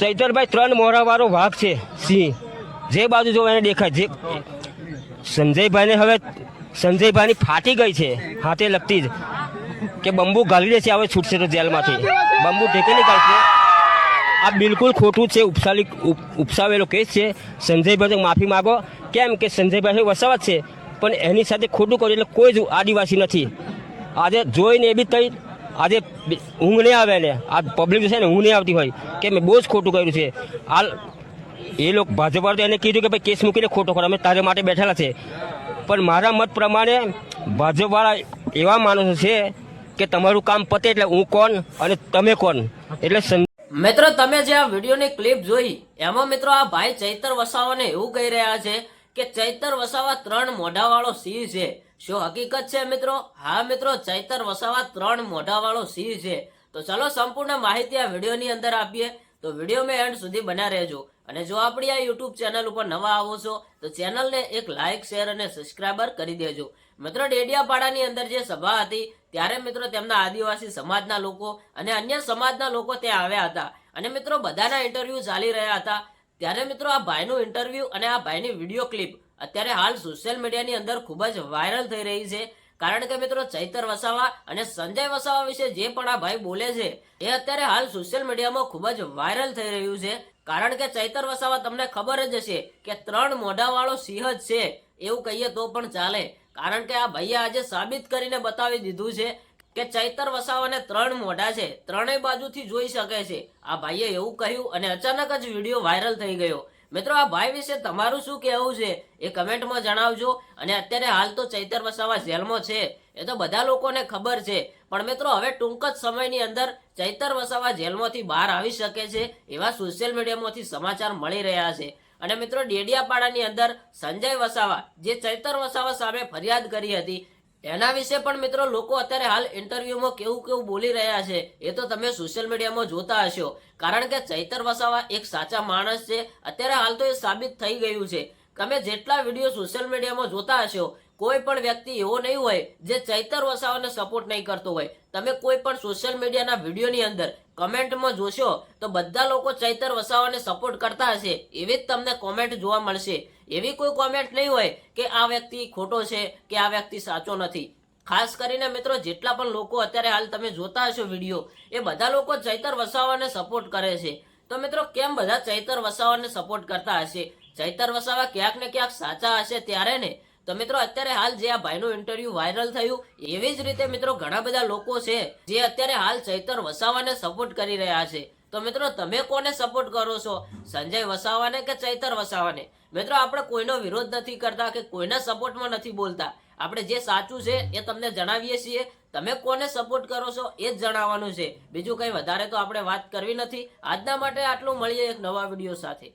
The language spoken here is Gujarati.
ચૈતરભાઈ, ત્રણ મોરાવાળો વાઘ છે, સિંહ. જે બાજુ જો એને દેખાય, જે સંજયભાઈને હવે સંજયભાઈની ફાટી ગઈ છે, હાથે લગતી જ. કે બંબુ ગાલી દે છે, હવે છૂટશે તો જેલમાંથી. બંબુ ઢેકે નીકળશે. આ બિલકુલ ખોટું છે, ઉપસાલી ઉપ- ઉપસાવેલો કેસ છે. સંજયભાઈ માફી માગો. કેમ કે સંજયભાઈ વસાવત છે, પણ એની સાથે ખોટું કર્યું એટલે કોઈ જ આદિવાસી નથી. આજે જોઈને એ બી તઈ આજે ઊંઘ નહીં આવે ને, આ પબ્લિક છે ને ઊંઘ નહીં આવતી હોય, કે મેં બહુ જ ખોટું કર્યું છે. હાલ એ લોકો ભાજપા તો એને કીધું કે ભાઈ કેસ મૂકીને ખોટો કરો, અમે તારે માટે બેઠેલા છે. પણ મારા મત પ્રમાણે ભાજપવાળા એવા માણસો છે કે તમારું કામ પતે એટલે હું કોણ અને તમે કોણ? એટલે મિત્રો, તમે જે આ વિડીયોની ક્લિપ જોઈ, એમાં મિત્રો આ ભાઈ ચૈતર વસાવાને એવું કહી રહ્યા છે કે ચૈતર વસાવા ત્રણ મોઢાવાળો સિંહ છે. શું હકીકત છે મિત્રો? હા મિત્રો, ચૈતર વસાવા ત્રણ મોઢાવાળો સિંહ છે. તો ચલો સંપૂર્ણ માહિતી આ વિડીયોની અંદર આપીએ. તો વીડિયો મેં એન્ડ સુધી બન્યા રહેજો. અને જો આપણી આ યુટ્યુબ ચેનલ ઉપર નવા આવો છો, તો ચેનલને એક લાઇક શેર અને સબસ્ક્રાઇબર કરી દેજો. મિત્રો, ડેડિયાપાડાની અંદર જે સભા હતી, ત્યારે મિત્રો તેમના આદિવાસી સમાજના લોકો અને અન્ય સમાજના લોકો ત્યાં આવ્યા હતા. અને મિત્રો, બધાના ઇન્ટરવ્યૂ ચાલી રહ્યા હતા. ત્યારે મિત્રો, આ ભાઈનું ઇન્ટરવ્યૂ અને આ ભાઈની વીડિયો ક્લિપ અત્યારે હાલ સોશિયલ મીડિયાની અંદર ખૂબ જ વાયરલ થઈ રહી છે. કારણ કે મિત્રો ચૈતર વસાવા અને સંજય વસાવા વિશે જે પણ આ ભાઈ બોલે છે, એ અત્યારે હાલ સોશિયલ મીડિયામાં ખૂબ જ વાયરલ થઈ રહ્યું છે. કારણ કે ચૈતર વસાવા તમને ખબર જ હશે કે ત્રણ મોઢાવાળો સિંહ જ છે, એવું કહીએ તો પણ ચાલે. કારણ કે આ ભાઈએ આજે સાબિત કરીને બતાવી દીધું છે કે ચૈતર વસાવાને ત્રણ મોઢા છે, ત્રણેય બાજુથી જોઈ શકે છે. આ ભાઈએ એવું કહ્યું અને અચાનક જ વીડિયો વાયરલ થઈ ગયો. મિત્રો, આ ભાઈ વિશે તમારું શું કહેવું છે એ કમેન્ટમાં જણાવજો. અને અત્યારે હાલ તો ચૈતર વસાવા જેલમાં છે. એ તો બધા લોકોને ખબર છે. પણ મિત્રો, હવે ટૂંક જ સમયની અંદર ચૈતર વસાવા જેલમાંથી બહાર આવી શકે છે એવા સોશિયલ મીડિયામાંથી સમાચાર મળી રહ્યા છે. અને મિત્રો, ડેડિયાપાડાની અંદર સંજય વસાવા, જે ચૈતર વસાવા સામે ફરિયાદ કરી હતી એના વિશે પણ મિત્રો લોકો અત્યારે હાલ ઇન્ટરવ્યુમાં કેવું કેવું બોલી રહ્યા છે, એ તો તમે સોશિયલ મીડિયામાં જોતા હશો. કારણ કે ચૈતર વસાવા એક સાચા માણસ છે. અત્યારે હાલ તો એ સાબિત થઈ ગયું છે. તમે જેટલા વીડિયો સોશિયલ મીડિયામાં જોતા હશો કોઈ પણ વ્યક્તિ એવો નહીં હોય જે ચૈતર વસાવાને સપોર્ટ નહીં કરતો હોય. તમે કોઈ પણ સોશિયલ મીડિયાના વિડીયોની અંદર કમેન્ટમાં જોશો તો બધા લોકો ચૈતર વસાવાને સપોર્ટ કરતા હશે. એવી જ તમને કોમેન્ટ જોવા મળશે. એવી કોઈ કોમેન્ટ નહીં હોય કે આ વ્યક્તિ ખોટો છે કે આ વ્યક્તિ સાચો નથી. ખાસ કરીને મિત્રો જેટલા પણ લોકો અત્યારે હાલ તમે જોતા હશો વીડિયો એ બધા લોકો ચૈતર વસાવાને સપોર્ટ કરે છે. તો મિત્રો કેમ બધા ચૈતર વસાવાને સપોર્ટ કરતા હશે? ચૈતર વસાવા ક્યાંક ને ક્યાંક સાચા હશે ત્યારે ને? તો મિત્રો, અત્યારે હાલ જે આ ભાઈનું ઇન્ટરવ્યુ વાયરલ થયું, એવી જ રીતે મિત્રો ઘણા બધા લોકો છે જે અત્યારે હાલ ચૈતર વસાવાને સપોર્ટ કરી રહ્યા છે. તો મિત્રો, તમે કોને સપોર્ટ કરો છો? સંજય વસાવાને કે ચૈતર વસાવાને? મિત્રો, આપણે કોઈનો વિરોધ નથી કરતા કે કોઈના સપોર્ટમાં નથી બોલતા. આપણે જે સાચું છે એ તમને જણાવીએ છીએ. તમે કોને સપોર્ટ કરો છો એ જ જણાવવાનું છે. બીજું કંઈ વધારે તો આપણે વાત કરવી નથી. આજના માટે આટલું. મળીએ એક નવા વીડિયો સાથે.